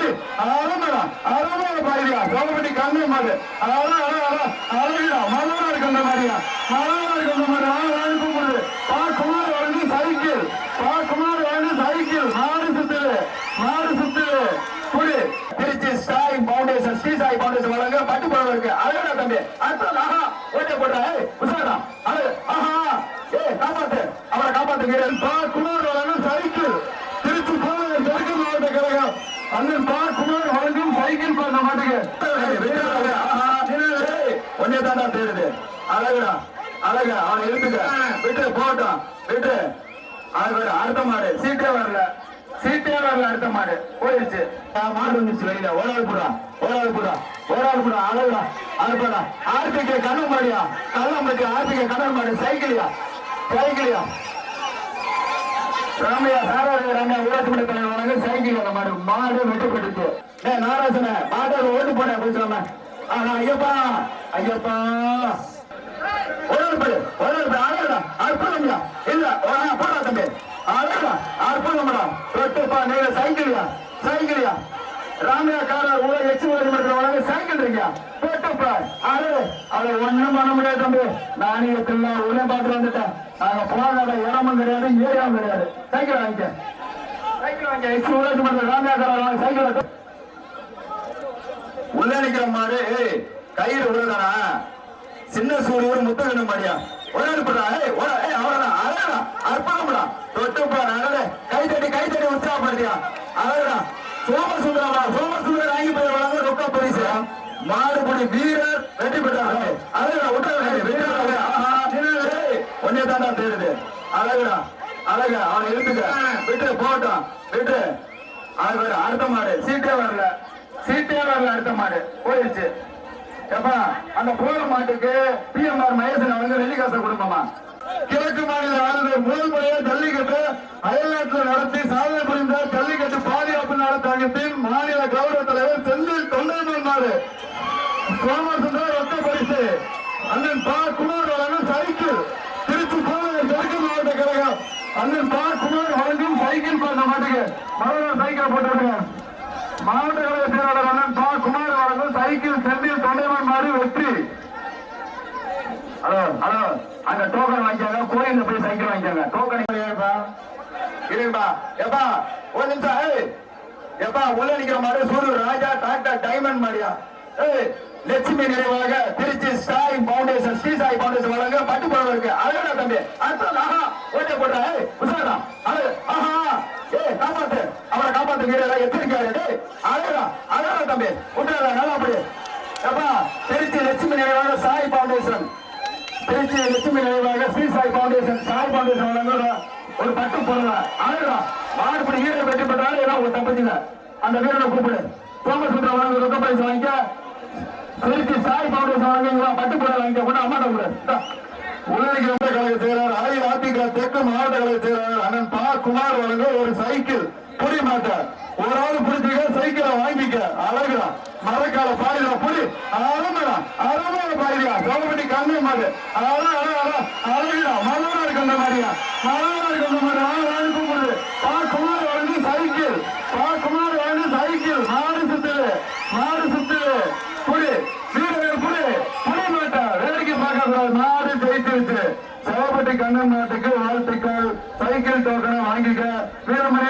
புடி அருமையா அருமையா பாயிரியா சோழப்பட்டி கண்ணு மாடு. அழகா அழகா அழகிடா மலரா இருக்கு மாதிரியா? மலரா இருக்கு மாதிரி ஆளாளு கூப்பிடுது பா குமார் வந்து சைக்கிள். பா குமார் வந்து சைக்கிள். மாடு சுத்துது. சுத்துது. புடி திருச்சி பவுண்டேஷன் ஸ்ரீ சாய் பவுண்டேஷன் வழங்க பட்டு பழம் இருக்கு அழகா தம்பி. அடுத்தது ஆஹா ஏய் உஷாரா. அழகு. ஆஹா. ஏய் காப்பாத்து. அவரை காப்பாத்து வீரன் பா குமார் வழங்க சைக்கிள் திருச்சி போன தெற்கு மாவட்ட கழகம் அண்ணன் பார் குமார் வழங்கும் சைக்கிள் பண்ண மாட்டேங்க ஒன்னே தாண்டா தேடுது. அழகுடா அழகு அவன் எழுத்துக்க விட்டு போட்டோம் விட்டு. அது அடுத்த மாடு. சீட்டே வரல. சீட்டே வரல அடுத்த மாடு. போயிடுச்சு. மாடு வந்துச்சு வெளியில. ஓடாது புடா ஓடாது புடா ஓடாது புடா. அழகுடா அனுப்படா ஆர்பிகே கண்ணன் மாடியா கள்ளம்பட்டி ஆர்பிகே கண்ணன் மாடு சைக்கிளியா? சைக்கிளியா? ராமையா சாராஜ ராமையா ஊராட்சி மன்ற தலைவர் வழங்க சைக்கிள். அந்த மாடு மாடு வெட்டுப்பட்டுச்சு ஏ நாராசன மாடு ஓட்டு போட பேசுறாம ஆனா ஐயப்பா ஐயப்பா. ஒருபடி ஒருபடி அழகா அற்புதம்யா இல்ல போடா தம்பி. அழகா அற்புதம்டா தொட்டுப்பா நீங்க சைக்கிளியா சைக்கிளியா ராமையா காரர் ஊழல் எச்சு ஊராட்சி சைக்கிள் இருக்கியா போட்டுப்பா அழகு அதை ஒண்ணும் பண்ண முடியாது தம்பி. நாணயத்தில் உடனே பார்த்து வந்துட்டேன். நாங்க போகாத இடமும் கிடையாது ஏரியாவும் கிடையாது. சைக்கிள் வாங்கிக்க. உள்ள நிக்கிற மாடு கயிறு உள்ளதானா சின்ன சூரியன் முத்துக்கணும் மாடியா? ஒரு அனுப்புடா ஏய் ஒரு ஏய் அவ்வளவுதான் அழகா அற்புதம்டா தொட்டுப்பா அழகே கை தட்டி கை தட்டி உற்சாகப்படுத்தியா? அழகா சோமசுந்தரமா சோமசுந்தரம் வாங்கி போய் வழங்க ரொக்க பரிசு. மாடுபடி வீரர் வெற்றி பெற்றாங்க அழகா விட்டு வீரர் ஆஹா ஒன்னே தாண்டா தேடுது. அழகுடா. அழகா அவனை எழுத்துக்க. விட்டு போட்டோம் விட்டு வேற அடுத்த மாடு. சீட்டே வரல. சீட்டே வரல அடுத்த மாடு. போயிடுச்சு. ஏப்பா அந்த போற மாட்டுக்கு பிஎம்ஆர் மகேசன் அவங்க வெள்ளிக்காசை கொடுப்போமா? கிழக்கு மாநில ஆளுநர் முதல் முறையா ஜல்லிக்கட்டு அயல்நாட்டில் நடத்தி சாதனை புரிந்த ஜல்லிக்கட்டு பாதுகாப்பு நலத்தங்கத்தின் மாநில கௌரவ தலைவர் செந்தில் தொண்டர்மன் மாடு. சோமசுந்தர் ரத்த பரிசு. அண்ணன் பா. குமார் சைக்கிள். திருச்சி கோவில் தெற்கு மாவட்ட கழகம். அண்ணன் பா குமார் வழங்கும் சைக்கிள் பண்ண மாட்டேங்க மறுபடியும் சைக்கிள் போட்டு விடுங்க மாவட்ட கழக செயலாளர் அண்ணன் பா குமார் வழங்கும் சைக்கிள் செந்தில் தொண்டைமன் மாறி வெற்றி. Hello hello. அங்க டோக்கன் வாங்கிக்காங்க. கோயில்ல போய் சைக்கிள் வாங்கிக்காங்க. டோக்கன் இல்லையாப்பா இல்லைப்பா எப்பா ஒரு நிமிஷம். ஏய் எப்பா உள்ள நிக்கிற மாதிரி சூடு ராஜா டாக்டர் டைமண்ட் மாதிரியா ஏய் லட்சுமி நினைவாக திருச்சி சாய் பவுண்டேஷன் ஸ்ரீ சாய் பவுண்டேஷன் வழங்க பட்டு பழம் இருக்கு. அழகா தம்பி. அடுத்தது ஆஹா ஓட்டை போட்டா ஏய் உஷாரா அழகு ஆஹா ஏய் காப்பாத்து அவரை வீரரா எச்சரிக்கையா அழகா அழகா தம்பி. விட்டுறா நல்லா அப்படி திருச்சி லட்சுமி நினைவாக சாய் பவுண்டேஷன் திருச்சி லட்சுமி நினைவாக ஸ்ரீ சாய் பவுண்டேஷன் சாய் பவுண்டேஷன் வழங்குற ஒரு பட்டு பொருளா? அழகா. மாடுபடி வீரர் வெற்றி பெற்றாலும் ஏதாவது ஒரு தப்பச்சுங்க அந்த வீரரை கூப்பிடு. சோமசுந்தரம் வழங்க ரொக்க பரிசு வாங்கிக்க. திருச்சி சாய் பவுண்டேஷன் வாங்கிங்களா பட்டு பொருள் வாங்கிக்க. கூட அம்மா கூட உள்ளிக்கிற கழக செயலாளர் அஇஅதிமுக தெற்கு மாவட்ட கழக செயலாளர் அண்ணன் பா. குமார் வழங்க ஒரு சைக்கிள். பிடிக்க மாட்டேன் ஒரு ஆளு பிடிச்சிக்க சைக்கிளை வாங்கிக்க. அழகுடா. மரக்கால பாடுதா புடி. அருமைடா. அருமையா பாடுதா கவர்மெண்ட் கண்ணு மாதிரி அழகா அழகா அழகுடா. மலரா இருக்கின்ற மாதிரியா மலரா இருக்கின்ற மாதிரி ஆள் அனுப்பும்போது பா குமார் வந்து சைக்கிள். பா குமார் வந்து சைக்கிள். மாடு சுத்துது. மாடு சுத்துது. புடி. வீரர்கள் புடி. புடி மாட்டா. வேடிக்கை பார்க்க கூடாது. ஜெயித்து வச்சு சோபட்டி கண்ணன் நாட்டுக்கு வாழ்த்துக்கள். சைக்கிள் டோக்கனை வாங்கிக்க. வீரமணி